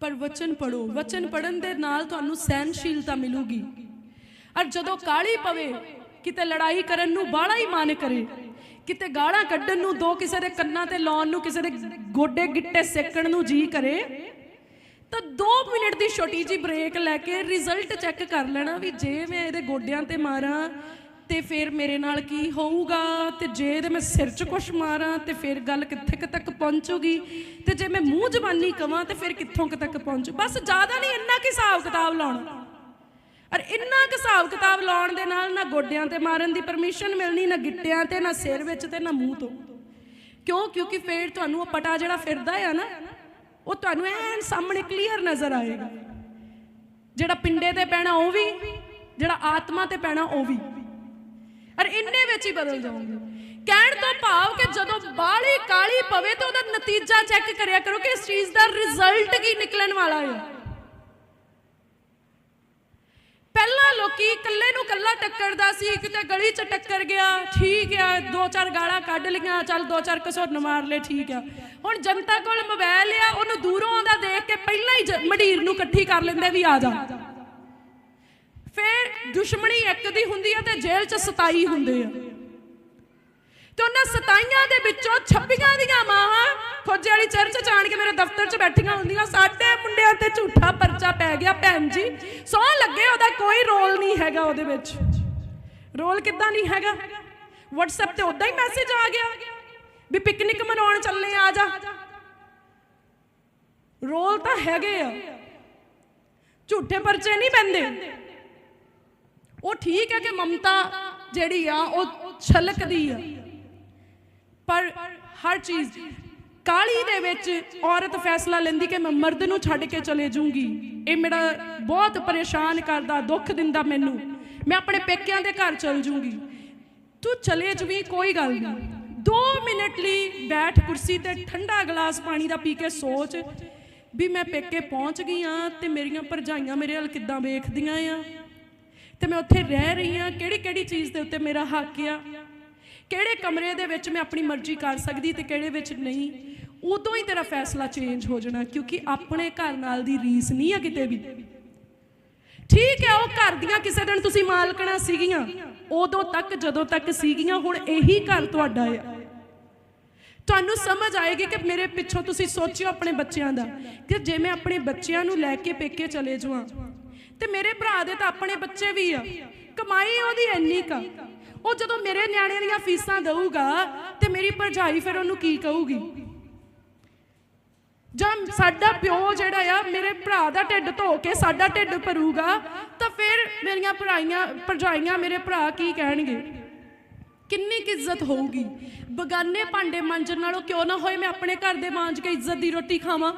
ਪਰ ਵਚਨ ਪੜੋ ਵਚਨ ਪੜਨ ਦੇ ਨਾਲ ਤੁਹਾਨੂੰ ਸਹਿਨਸ਼ੀਲਤਾ ਮਿਲੂਗੀ। ਔਰ ਜਦੋਂ ਕਾਲੀ ਪਵੇ, ਕਿਤੇ ਲੜਾਈ ਕਰਨ ਨੂੰ ਬਾਹਲਾ ਹੀ ਮਨ ਕਰੇ। ਕਿਤੇ ਗਾਲਾਂ ਕੱਢਣ ਨੂੰ ਦੋ ਕਿਸੇ ਦੇ ਕੰਨਾਂ ਤੇ ਲਾਉਣ ਨੂੰ ਕਿਸੇ ਦੇ ਗੋਡੇ ਗਿੱਟੇ ਸੇਕਣ ਨੂੰ ਜੀ ਕਰੇ, ਤਾਂ 2 ਮਿੰਟ ਦੀ ਛੋਟੀ ਜੀ ਬ੍ਰੇਕ ਲੈ ਕੇ ਰਿਜ਼ਲਟ ਚੈੱਕ ਕਰ ਲੈਣਾ ਵੀ ਜੇ ਮੈਂ ਇਹਦੇ ਗੋਡਿਆਂ ਤੇ ਮਾਰਾਂ ਤੇ ਫਿਰ ਮੇਰੇ ਨਾਲ ਕੀ ਹੋਊਗਾ? ਤੇ ਜੇ ਇਹਦੇ ਮੈਂ ਸਿਰ 'ਚ ਕੁਛ ਮਾਰਾਂ, ਤੇ ਫਿਰ ਗੱਲ ਕਿੱਥੇ ਕੁ ਤੱਕ ਪਹੁੰਚੂਗੀ? ਤੇ ਜੇ ਮੈਂ ਮੂੰਹ ਜ਼ਬਾਨੀ ਕਵਾਂ, ਤੇ ਫਿਰ ਕਿੱਥੋਂ ਕੁ ਤੱਕ ਪਹੁੰਚੂ? ਬਸ ਜ਼ਿਆਦਾ ਨਹੀਂ, ਇੰਨਾ ਕਿ ਹਿਸਾਬ ਕਿਤਾਬ ਲਾਉਣਾ। ਔਰ ਇੰਨਾ ਕੁ ਹਿਸਾਬ ਕਿਤਾਬ ਲਾਉਣ ਦੇ ਨਾਲ ਨਾ ਗੋਡਿਆਂ ਤੇ ਮਾਰਨ ਦੀ ਪਰਮਿਸ਼ਨ ਮਿਲਣੀ, ਨਾ ਗਿੱਟਿਆਂ ਤੇ, ਨਾ ਸਿਰ ਵਿੱਚ ਤੇ, ਨਾ ਮੂੰਹ ਤੋਂ। ਕਿਉਂ? ਕਿਉਂਕਿ ਫੇਰ ਤੁਹਾਨੂੰ ਉਹ ਪਟਾ ਜਿਹੜਾ ਫਿਰਦਾ ਆ ਨਾ, ਉਹ ਤੁਹਾਨੂੰ ਐਨ ਸਾਹਮਣੇ ਕਲੀਅਰ ਨਜ਼ਰ ਆਏਗਾ। ਜਿਹੜਾ ਪਿੰਡੇ ਤੇ ਪੈਣਾ ਉਹ ਵੀ, ਜਿਹੜਾ ਆਤਮਾ ਤੇ ਪੈਣਾ ਉਹ ਵੀ। ਔਰ ਇੰਨੇ ਵਿੱਚ ਹੀ ਬਦਲ ਜਾਓਗੇ ਕਹਿਣ ਤੋਂ ਭਾਵ ਕਿ ਜਦੋਂ ਬਾਲੀ ਕਾਲੀ ਪਵੇ ਤਾਂ ਉਹਦਾ ਨਤੀਜਾ ਚੈੱਕ ਕਰਿਆ ਕਰੋ ਕਿ ਇਸ ਚੀਜ਼ ਦਾ ਰਿਜ਼ਲਟ ਕੀ ਨਿਕਲਣ ਵਾਲਾ ਹੈ। ਪਹਿਲਾਂ ਲੋਕੀ ਇਕੱਲੇ ਨੂੰ ਇਕੱਲਾ ਟੱਕਰਦਾ ਸੀ, ਕਿਤੇ ਗਲੀ 'ਚ ਟੱਕਰ ਗਿਆ, ਠੀਕ ਆ, ਦੋ ਚਾਰ ਗਾਲਾਂ ਕੱਢ ਲੀਆਂ, ਚੱਲ ਦੋ ਚਾਰ ਘਸੁਰਨ ਮਾਰ ਲਏ, ਠੀਕ ਆ। ਹੁਣ ਜਨਤਾ ਕੋਲ ਮੋਬਾਈਲ ਆ, ਉਹਨੂੰ ਦੂਰੋਂ ਆਉਂਦਾ ਦੇਖ ਕੇ ਪਹਿਲਾਂ ਹੀ ਜ- ਮੰਡੀਰ ਨੂੰ ਇਕੱਠੀ ਕਰ ਲੈਂਦੇ ਵੀ ਆ ਜਾ। ਫਿਰ ਦੁਸ਼ਮਣੀ ਇੱਕ ਦੀ ਹੁੰਦੀ ਆ ਤੇ ਜੇਲ੍ਹ 'ਚ 27 ਹੁੰਦੇ ਆ। ਤੇ ਉਹਨਾਂ 27 ਦੇ ਵਿੱਚੋਂ 26 ਦੀਆਂ ਮਾਵਾਂ ਖੋਜੇ ਵਾਲੀ ਚਰਚ ਚ ਆਣ ਕੇ ਮੇਰੇ ਦਫ਼ਤਰ 'ਚ ਬੈਠੀਆਂ ਹੁੰਦੀਆਂ। ਸਾਡੇ ਮੁੰਡਿਆਂ ਤੇ ਝੂਠਾ ਪਰਚਾ ਪੈ ਗਿਆ ਭੈਣ ਜੀ। ਸੌ ਲੱਗੇ ਉਹਦਾ ਕੋਈ ਰੋਲ ਨਹੀਂ ਹੈਗਾ ਉਹਦੇ ਵਿੱਚ। ਰੋਲ ਕਿੱਦਾਂ ਨਹੀਂ ਹੈਗਾ? WhatsApp ਤੇ ਉਦਾਂ ਹੀ ਮੈਸੇਜ ਆ ਗਿਆ ਵੀ ਪਿਕਨਿਕ ਮਨਾਉਣ ਚੱਲੇ ਆ ਜਾ। ਰੋਲ ਤਾਂ ਹੈਗੇ ਆ। ਝੂਠੇ ਪਰਚੇ ਨਹੀਂ ਪੈਂਦੇ। ਉਹ ਠੀਕ ਹੈ ਕਿ ਮਮਤਾ ਜਿਹੜੀ ਆ, ਉਹ ਛਲਕਦੀ ਆ। ਪਰ ਹਰ ਚੀਜ਼, ਕਾਲੀ ਦੇ ਵਿੱਚ ਔਰਤ ਫੈਸਲਾ ਲੈਂਦੀ ਕਿ ਮੈਂ ਮਰਦ ਨੂੰ ਛੱਡ ਕੇ ਚਲੇ ਜਾਊਂਗੀ। ਇਹ ਮੇਰਾ ਬਹੁਤ ਪਰੇਸ਼ਾਨ ਕਰਦਾ, ਦੁੱਖ ਦਿੰਦਾ ਮੈਨੂੰ। ਮੈਂ ਆਪਣੇ ਪੇਕਿਆਂ ਦੇ ਘਰ ਚਲ ਜਾਊਂਗੀ। ਤੂੰ ਚਲੇ ਜਵੀਂ, ਕੋਈ ਗੱਲ ਨਹੀਂ। 2 ਮਿੰਟ ਲਈ ਬੈਠ ਕੁਰਸੀ ਤੇ ਠੰਡਾ ਗਲਾਸ ਪਾਣੀ ਦਾ ਪੀ ਕੇ ਸੋਚ ਵੀ ਮੈਂ ਪੇਕੇ ਪਹੁੰਚ ਗਈ ਆ ਤੇ ਮੇਰੀਆਂ ਭਰਜਾਈਆਂ ਮੇਰੇ ਵੱਲ ਕਿੱਦਾਂ ਵੇਖਦੀਆਂ ਆ। ਤੇ ਮੈਂ ਉੱਥੇ ਰਹਿ ਰਹੀ ਹਾਂ। ਕਿਹੜੀ ਕਿਹੜੀ ਚੀਜ਼ ਦੇ ਉੱਤੇ ਮੇਰਾ ਹੱਕ ਆ? ਕਿਹੜੇ ਕਮਰੇ ਦੇ ਵਿੱਚ ਮੈਂ ਆਪਣੀ ਮਰਜ਼ੀ ਕਰ ਸਕਦੀ ਤੇ ਕਿਹੜੇ ਵਿੱਚ ਨਹੀਂ? ਉਦੋਂ ਹੀ ਤੇਰਾ ਫੈਸਲਾ ਚੇਂਜ ਹੋ ਜਾਣਾ, ਕਿਉਂਕਿ ਆਪਣੇ ਘਰ ਨਾਲ ਦੀ ਰੀਸ ਨਹੀਂ ਆ ਕਿਤੇ ਵੀ। ਠੀਕ ਹੈ, ਉਹ ਘਰ ਦੀਆਂ ਕਿਸੇ ਦਿਨ ਤੁਸੀਂ ਮਾਲਕਣਾ ਸੀਗੀਆਂ। ਉਦੋਂ ਤੱਕ, ਜਦੋਂ ਤੱਕ ਸੀਗੀਆਂ, ਹੁਣ ਇਹੀ ਘਰ ਤੁਹਾਡਾ ਆ। ਤੁਹਾਨੂੰ ਸਮਝ ਆਏਗੀ ਕਿ ਮੇਰੇ ਪਿੱਛੋਂ ਤੁਸੀਂ ਸੋਚਿਓ ਆਪਣੇ ਬੱਚਿਆਂ ਦਾ, ਕਿ ਜੇ ਮੈਂ ਆਪਣੇ ਬੱਚਿਆਂ ਨੂੰ ਲੈ ਕੇ ਪੇਕੇ ਚਲੇ ਜਾਵਾਂ ਤੇ ਮੇਰੇ ਭਰਾ ਦੇ ਤਾਂ ਆਪਣੇ ਬੱਚੇ ਵੀ ਆ। ਕਮਾਈ ਉਹਦੀ ਇੰਨੀ ਕਾ ਉਹ ਜਦੋਂ ਮੇਰੇ ਨਿਆਣਿਆਂ ਦੀਆਂ ਫੀਸਾਂ ਦਊਗਾ ਤੇ ਮੇਰੀ ਭਰਜਾਈ ਫਿਰ ਉਹਨੂੰ ਕੀ ਕਹੂਗੀ? ਜਾਂ ਸਾਡਾ ਪਿਓ ਜਿਹੜਾ ਆ, ਮੇਰੇ ਭਰਾ ਦਾ ਢਿੱਡ ਧੋ ਕੇ ਸਾਡਾ ਢਿੱਡ ਭਰੂਗਾ, ਤਾਂ ਫਿਰ ਮੇਰੀਆਂ ਭਰਾਈਆਂ, ਭਰਜਾਈਆਂ ਮੇਰੇ ਭਰਾ ਕੀ ਕਹਿਣਗੇ? ਕਿੰਨੀ ਕੁ ਇੱਜ਼ਤ ਹੋਊਗੀ? ਬਗਾਨੇ ਭਾਂਡੇ ਮਾਂਜਣ ਨਾਲੋਂ ਕਿਉਂ ਨਾ ਹੋਏ ਮੈਂ ਆਪਣੇ ਘਰ ਦੇ ਮਾਂਜ ਕੇ ਇੱਜ਼ਤ ਦੀ ਰੋਟੀ ਖਾਵਾਂ?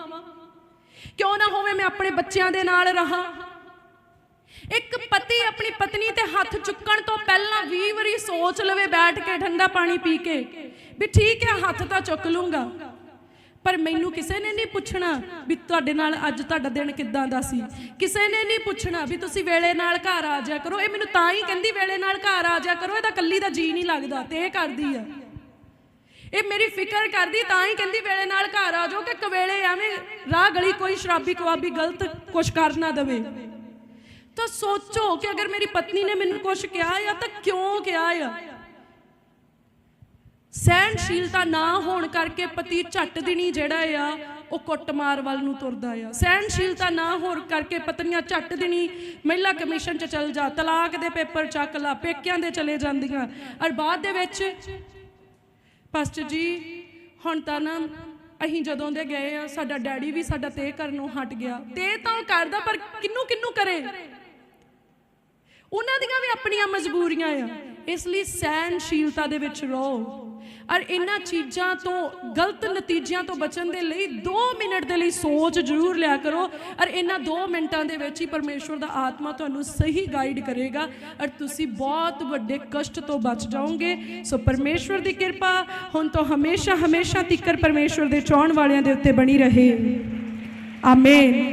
ਕਿਉਂ ਨਾ ਹੋਵੇ ਮੈਂ ਆਪਣੇ ਬੱਚਿਆਂ ਦੇ ਨਾਲ ਰਹਾ? ਇੱਕ ਪਤੀ ਆਪਣੀ ਪਤਨੀ ਤੇ ਹੱਥ ਚੁੱਕਣ ਤੋਂ ਪਹਿਲਾਂ 20 ਵਾਰੀ ਸੋਚ ਲਵੇ ਬੈਠ ਕੇ ਠੰਡਾ ਪਾਣੀ ਪੀ ਕੇ, ਵੀ ਠੀਕ ਹੈ, ਹੱਥ ਤਾਂ ਚੁੱਕ ਲੂੰਗਾ। ਪਰ ਮੈਨੂੰ ਕਿਸੇ ਨੇ ਨਹੀਂ ਪੁੱਛਣਾ ਵੀ ਤੁਹਾਡੇ ਨਾਲ ਅੱਜ ਤੁਹਾਡਾ ਦਿਨ ਕਿੱਦਾਂ ਦਾ ਸੀ। ਕਿਸੇ ਨੇ ਨਹੀਂ ਪੁੱਛਣਾ ਵੀ ਤੁਸੀਂ ਵੇਲੇ ਨਾਲ ਘਰ ਆ ਜਾਇਆ ਕਰੋ। ਇਹ ਮੈਨੂੰ ਤਾਂ ਹੀ ਕਹਿੰਦੀ, ਵੇਲੇ ਨਾਲ ਘਰ ਆ ਜਾਇਆ ਕਰੋ, ਇਹਦਾ ਕੱਲੀ ਦਾ ਜੀ ਨਹੀਂ ਲੱਗਦਾ, ਤੇ ਇਹ ਕਰਦੀ ਆ। ਇਹ ਮੇਰੀ ਫਿਕਰ ਕਰਦੀ, ਤਾਂ ਹੀ ਕਹਿੰਦੀ, ਵੇਲੇ ਨਾਲ ਘਰ ਆ ਜਾਓ, ਕਿ ਕਵੇਲੇ ਐਵੇਂ ਰਾਹ ਗਲੀ ਕੋਈ ਸ਼ਰਾਬੀ ਕਵਾਬੀ ਗਲਤ ਕੁਛ ਕਰ ਨਾ ਦਵੇ। ਤਾਂ ਸੋਚੋ ਕਿ ਅਗਰ ਮੇਰੀ ਪਤਨੀ ਨੇ ਮੈਨੂੰ ਕੁਛ ਕਿਹਾ ਆ, ਤਾਂ ਕਿਉਂ ਕਿਹਾ ਆ? ਸਹਿਣਸ਼ੀਲਤਾ ਨਾ ਹੋਣ ਕਰਕੇ ਪਤੀ ਝੱਟ ਦਿਨੀ ਜਿਹੜਾ ਆ, ਉਹ ਕੁੱਟਮਾਰ ਵੱਲ ਨੂੰ ਤੁਰਦਾ ਆ। ਸਹਿਣਸ਼ੀਲਤਾ ਨਾ ਹੋਣ ਕਰਕੇ ਪਤਨੀਆਂ ਝੱਟ ਦਿਨੀ ਮਹਿਲਾ ਕਮਿਸ਼ਨ 'ਚ ਚਲ ਜਾ, ਤਲਾਕ ਦੇ ਪੇਪਰ ਚੱਕ ਲਾ, ਪੇਕਿਆਂ ਦੇ ਚਲੇ ਜਾਂਦੀਆਂ। ਔਰ ਬਾਅਦ ਦੇ ਵਿੱਚ, ਪਾਸਟਰ ਜੀ, ਹੁਣ ਤਾਂ ਨਾ ਅਸੀਂ ਜਦੋਂ ਦੇ ਗਏ ਆ, ਸਾਡਾ ਡੈਡੀ ਵੀ ਸਾਡਾ ਤੇ ਨੂੰ ਹਟ ਗਿਆ। ਤੇ ਤਾਂ ਕਰਦਾ, ਪਰ ਕਿੰਨੂੰ ਕਿੰਨੂੰ ਕਰੇ? ਉਹਨਾਂ ਦੀਆਂ ਵੀ ਆਪਣੀਆਂ ਮਜਬੂਰੀਆਂ ਆ। ਇਸ ਲਈ ਸਹਿਨਸ਼ੀਲਤਾ ਦੇ ਵਿੱਚ ਰਹੋ। ਔਰ ਇਹਨਾਂ ਚੀਜ਼ਾਂ ਤੋਂ, ਗਲਤ ਨਤੀਜਿਆਂ ਤੋਂ ਬਚਣ ਦੇ ਲਈ 2 ਮਿੰਟ ਦੇ ਲਈ ਸੋਚ ਜ਼ਰੂਰ ਲਿਆ ਕਰੋ। ਔਰ ਇਹਨਾਂ 2 ਮਿੰਟਾਂ ਦੇ ਵਿੱਚ ਹੀ ਪਰਮੇਸ਼ਵਰ ਦਾ ਆਤਮਾ ਤੁਹਾਨੂੰ ਸਹੀ ਗਾਈਡ ਕਰੇਗਾ। ਔਰ ਤੁਸੀਂ ਬਹੁਤ ਵੱਡੇ ਕਸ਼ਟ ਤੋਂ ਬਚ ਜਾਓਗੇ। ਸੋ ਪਰਮੇਸ਼ਵਰ ਦੀ ਕਿਰਪਾ ਹੁਣ ਤੋਂ ਹਮੇਸ਼ਾ ਹਮੇਸ਼ਾ ਤੀਕਰ ਪਰਮੇਸ਼ਵਰ ਦੇ ਚਾਹਣ ਵਾਲਿਆਂ ਦੇ ਉੱਤੇ ਬਣੀ ਰਹੇ। ਆਮੇਨ